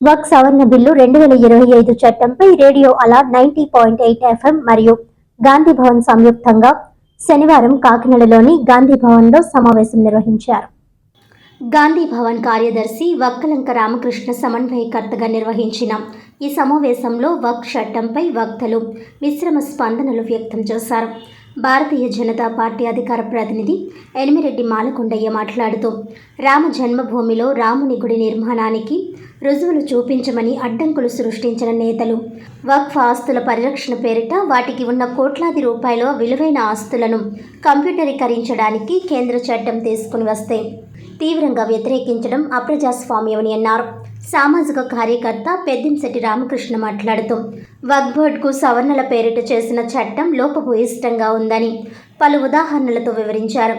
వక్ సవరణ బిల్లు రెండు వేల ఇరవై ఐదు చట్టంపై రేడియో అలా నైన్టీ పాయింట్ ఎయిట్ ఎఫ్ఎం మరియు గాంధీ భవన్ సంయుక్తంగా శనివారం కాకినాడలోని గాంధీ భవన్లో సమావేశం నిర్వహించారు. గాంధీ భవన్ కార్యదర్శి వక్కలంక రామకృష్ణ సమన్వయకర్తగా నిర్వహించిన ఈ సమావేశంలో వక్ చట్టంపై వక్తలు మిశ్రమ స్పందనలు వ్యక్తం చేశారు. భారతీయ జనతా పార్టీ అధికార ప్రతినిధి ఎనిమిరెడ్డి మాలకొండయ్య మాట్లాడుతూ రామ జన్మభూమిలో రాముని గుడి నిర్మాణానికి రుజువులు చూపించమని అడ్డంకులు సృష్టించిన నేతలు. వక్ఫ్ ఆస్తుల పరిరక్షణ పేరిట వాటికి ఉన్న కోట్లాది రూపాయల విలువైన ఆస్తులను కంప్యూటరీకరించడానికి కేంద్ర చట్టం తీసుకుని వస్తే తీవ్రంగా వ్యతిరేకించడం అప్రజాస్వామ్యమని అన్నారు. సామాజిక కార్యకర్త పెద్దింశెట్టి రామకృష్ణ మాట్లాడుతూ వక్బోర్డ్కు సవరణల పేరిట చేసిన చట్టం లోపభూయిష్టంగా ఉందని పలు ఉదాహరణలతో వివరించారు.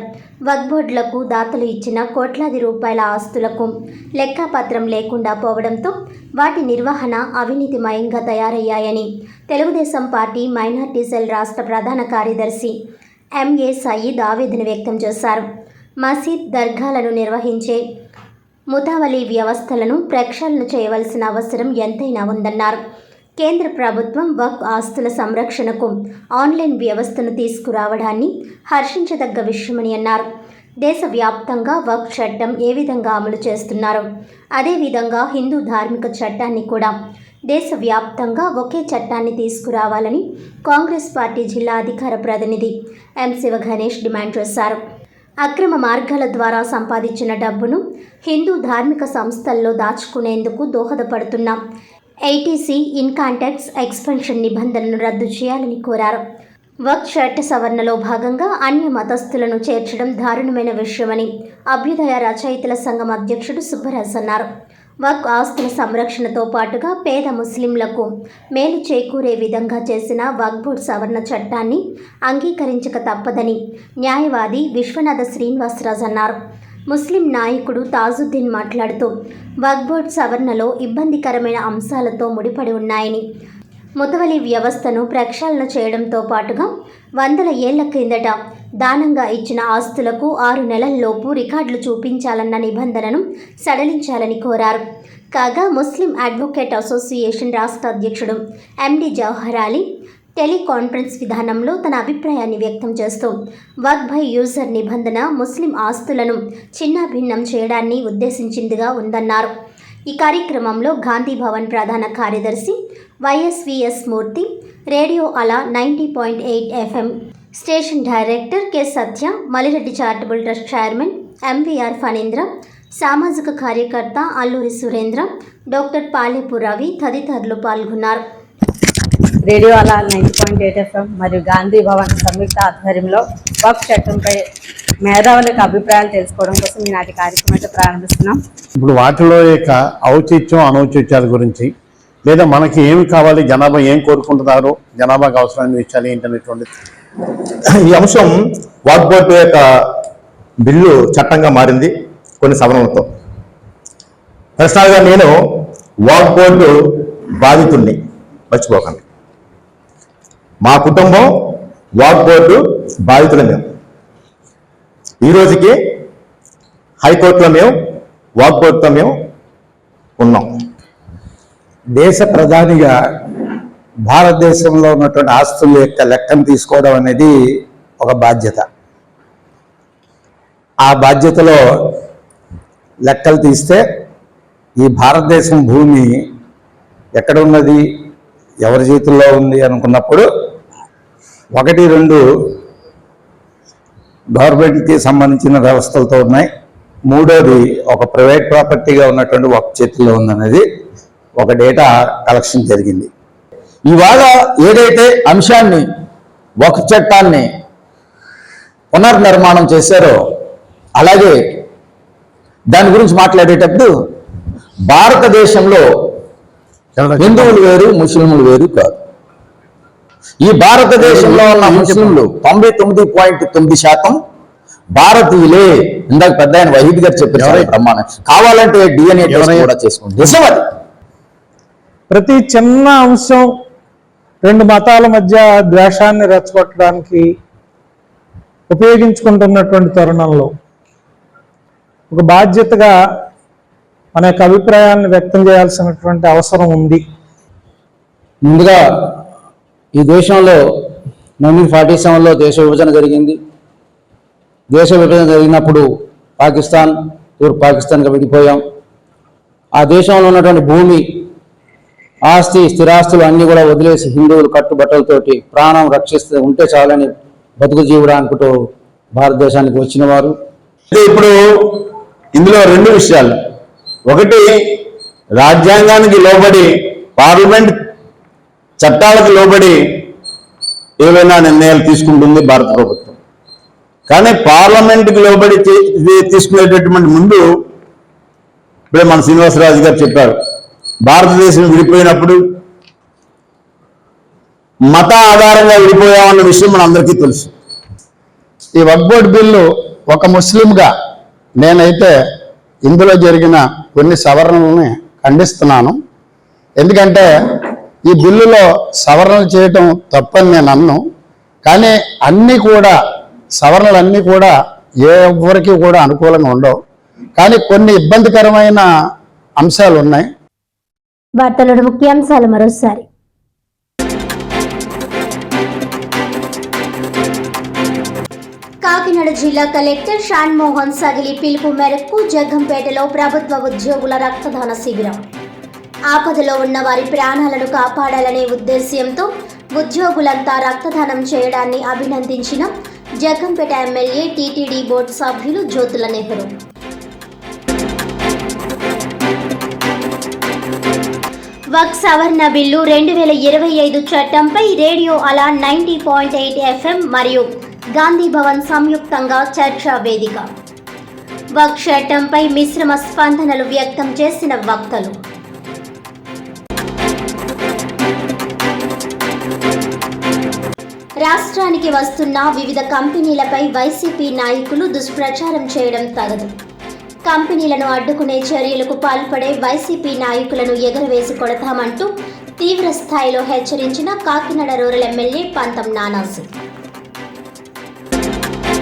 వక్బోర్డులకు దాతలు ఇచ్చిన కోట్లాది రూపాయల ఆస్తులకు లెక్కాపత్రం లేకుండా పోవడంతో వాటి నిర్వహణ అవినీతిమయంగా తయారయ్యాయని తెలుగుదేశం పార్టీ మైనార్టీ సెల్ రాష్ట్ర ప్రధాన కార్యదర్శి ఎంఏ సయీద్ ఆవేదన వ్యక్తం చేశారు. మసీద్ దర్గాలను నిర్వహించే ముతావలి వ్యవస్థలను ప్రక్షాళన చేయవలసిన అవసరం ఎంతైనా ఉందన్నారు. కేంద్ర ప్రభుత్వం వక్ ఆస్తుల సంరక్షణకు ఆన్లైన్ వ్యవస్థను తీసుకురావడాన్ని హర్షించదగ్గ విషయమని అన్నారు. దేశవ్యాప్తంగా వక్ చట్టం ఏ విధంగా అమలు చేస్తున్నారో? అదేవిధంగా హిందూ ధార్మిక చట్టాన్ని కూడా దేశవ్యాప్తంగా ఒకే చట్టాన్ని తీసుకురావాలని కాంగ్రెస్ పార్టీ జిల్లా అధికార ప్రతినిధి ఎం శివ గణేష్ డిమాండ్ చేశారు. అక్రమ మార్గాల ద్వారా సంపాదించిన డబ్బును హిందూ ధార్మిక సంస్థల్లో దాచుకునేందుకు దోహదపడుతున్న ఐటీసీ ఇన్కమ్ ట్యాక్స్ ఎక్స్పెన్షన్ నిబంధనలను రద్దు చేయాలని కోరారు. వక్ షర్ట్ సవరణలో భాగంగా అన్య మతస్థులను చేర్చడం దారుణమైన విషయమని అభ్యుదయ రచయితల సంఘం అధ్యక్షుడు సుబ్బరాజ్ అన్నారు. వక్ ఆస్తుల సంరక్షణతో పాటుగా పేద ముస్లింలకు మేలు చేకూరే విధంగా చేసిన వక్ బోర్డ్ సవరణ చట్టాన్ని అంగీకరించక తప్పదని న్యాయవాది విశ్వనాథ శ్రీనివాసరాజు అన్నారు. ముస్లిం నాయకుడు తాజుద్దీన్ మాట్లాడుతూ వక్బోర్డ్ సవరణలో ఇబ్బందికరమైన అంశాలతో ముడిపడి ఉన్నాయని. ముతవలి వ్యవస్థను ప్రక్షాళన చేయడంతో పాటుగా వందల ఏళ్ళ కిందట దానంగా ఇచ్చిన ఆస్తులకు ఆరు నెలల్లోపు రికార్డులు చూపించాలన్న నిబంధనను సడలించాలని కోరారు. కాగా ముస్లిం అడ్వకేట్ అసోసియేషన్ రాష్ట్ర అధ్యక్షుడు ఎండి జవహర్ అలీ టెలికాన్ఫరెన్స్ విధానంలో తన అభిప్రాయాన్ని వ్యక్తం చేస్తూ వర్క్ బై యూజర్ నిబంధన ముస్లిం ఆస్తులను చిన్నాభిన్నం చేయడాన్ని ఉద్దేశించిందిగా ఉందన్నారు. ఈ కార్యక్రమంలో గాంధీ భవన్ ప్రధాన కార్యదర్శి వైఎస్విఎస్ మూర్తి రేడియో అలా ninety point eight FM station director K Satya Malireddy charitable trust chairman MVR Phanindra సామాజిక కార్యకర్త అల్లూరి సురేంద్ర డాక్టర్ పాలేపు రవి తదితరులు పాల్గొన్నారు. రేడియో అలా నైన్టీ పాయింట్ ఎయిట్ ఎఫ్ఎం మరియు గాంధీ భవన్ సంయుక్త ఆధ్వర్యంలో వక్ చట్టంపై మేధావులకు అభిప్రాయాలు తెలుసుకోవడం కోసం ఈనాటి కార్యక్రమం అయితే ప్రారంభిస్తున్నాం. ఇప్పుడు వాటిలో యొక్క ఔచిత్యం అనౌచిత్యాల గురించి లేదా మనకి ఏమి కావాలి జనాభా ఏం కోరుకుంటున్నారు జనాభాకి అవసరమైన విషయాలు ఏంటనేటువంటి ఈ అంశం వాక్ బోర్డు యొక్క బిల్లు చట్టంగా మారింది కొన్ని సవరణలతో. పర్సనల్గా నేను వాక్ బోర్డు బాధితుడిని మర్చిపోకండి. మా కుటుంబం వార్డ్ బోర్డు బాధితులు మేము ఈరోజుకి హైకోర్టులో మేము వార్డ్ బోర్డుతో మేము ఉన్నాం. దేశ ప్రధానిగా భారతదేశంలో ఉన్నటువంటి ఆస్తుల యొక్క లెక్కను తీసుకోవడం అనేది ఒక బాధ్యత. ఆ బాధ్యతలో లెక్కలు తీస్తే ఈ భారతదేశం భూమి ఎక్కడ ఉన్నది? ఎవరి చేతుల్లో ఉంది అనుకున్నప్పుడు ఒకటి రెండు గవర్నమెంట్కి సంబంధించిన వ్యవస్థలతో ఉన్నాయి. మూడోది ఒక ప్రైవేట్ ప్రాపర్టీగా ఉన్నటువంటి ఒక చేతుల్లో ఉందనేది ఒక డేటా కలెక్షన్ జరిగింది. ఇవాళ ఏదైతే అంశాన్ని ఒక చట్టాన్ని పునర్నిర్మాణం చేశారో అలాగే దాని గురించి మాట్లాడేటప్పుడు భారతదేశంలో హిందువులు వేరు ముస్లింలు వేరు కాదు. ఈ భారతదేశంలో ఉన్న ముస్లింలు తొంభై తొమ్మిది పాయింట్ తొమ్మిది శాతం భారతీయులే. ఇందాక పెద్ద ఆయన వహీద్ గారు చెప్పారు ప్రమాణం కావాలంటే డిఎన్ఏ కూడా చేసుకోండి. ప్రతి చిన్న అంశం రెండు మతాల మధ్య ద్వేషాన్ని రెచ్చగొట్టడానికి ఉపయోగించుకుంటున్నటువంటి తరుణంలో ఒక బాధ్యతగా మన యొక్క అభిప్రాయాలను వ్యక్తం చేయాల్సినటువంటి అవసరం ఉంది. ముందుగా ఈ దేశంలో నైన్టీన్ ఫార్టీ సెవెన్లో దేశ విభజన జరిగింది. దేశ విభజన జరిగినప్పుడు పాకిస్తాన్ తూర్పు పాకిస్తాన్గా విడిపోయాం ఆ దేశంలో ఉన్నటువంటి భూమి ఆస్తి స్థిరాస్తులు అన్నీ కూడా వదిలేసి హిందువులు కట్టుబట్టలతోటి ప్రాణం రక్షిస్తూ ఉంటే చాలని బతుకు జీవుడా అనుకుంటూ భారతదేశానికి వచ్చిన వారు. ఇప్పుడు ఇందులో రెండు విషయాలు. ఒకటి రాజ్యాంగానికి లోబడి పార్లమెంట్ చట్టాలకు లోబడి ఏవైనా నిర్ణయాలు తీసుకుంటుంది భారత ప్రభుత్వం. కానీ పార్లమెంట్కి లోబడి ఇది తీసుకునేటటువంటి ముందు ఇప్పుడే మన శ్రీనివాసరాజు గారు చెప్పారు భారతదేశం విడిపోయినప్పుడు మత ఆధారంగా విడిపోయామన్న విషయం మన అందరికీ తెలుసు. ఈ వక్ఫ్ బోర్డు బిల్లు ఒక ముస్లింగా నేనైతే ఇందులో జరిగిన కొన్ని సవరణలని ఖండిస్తున్నాను. ఎందుకంటే ఈ బిల్లులో సవరణలు చేయటం తప్పని నేను అన్ను కానీ అన్నీ కూడా సవరణలన్నీ కూడా ఏ ఎవరికి కూడా అనుకూలంగా ఉండవు. కానీ కొన్ని ఇబ్బందికరమైన అంశాలు ఉన్నాయి. వార్తలోని ముఖ్యాంశాలు మరోసారి. కాకినాడ జిల్లా కలెక్టర్ షాన్ మోహన్ సగిలి పిలుపు మేరకు జగ్గంపేటలో ప్రభుత్వ ఉద్యోగుల రక్తదాన శిబిరం. ఆపదలో ఉన్న వారి ప్రాణాలను కాపాడాలనే ఉద్దేశ్యంతో ఉద్యోగులంతా రక్తదానం చేయడాన్ని అభినందించిన జగ్గంపేట ఎమ్మెల్యే టీటీడీ బోర్డు సభ్యులు జ్యోతుల నెహ్రూ. వక్ సవరణ బిల్లు రెండు వేల ఇరవై ఐదు చట్టంపై రేడియో అలా నైంటీ పాయింట్ ఎయిట్ ఎఫ్ఎం మరియు గాంధీ భవన్ సంయుక్తంగా చర్చా వేదిక. వక్ చట్టంపై మిశ్రమ స్పందనలు వ్యక్తం చేసిన వక్తలు. రాష్ట్రానికి వస్తున్న వివిధ కంపెనీలపై వైసీపీ నాయకులు దుష్ప్రచారం చేయడం తగదు. కంపెనీలను అడ్డుకునే చర్యలకు పాల్పడే వైసీపీ నాయకులను ఎగరవేసి కొడతామంటూ తీవ్ర స్థాయిలో హెచ్చరించిన కాకినాడ రూరల్ ఎమ్మెల్యే పంతం నానాజీ.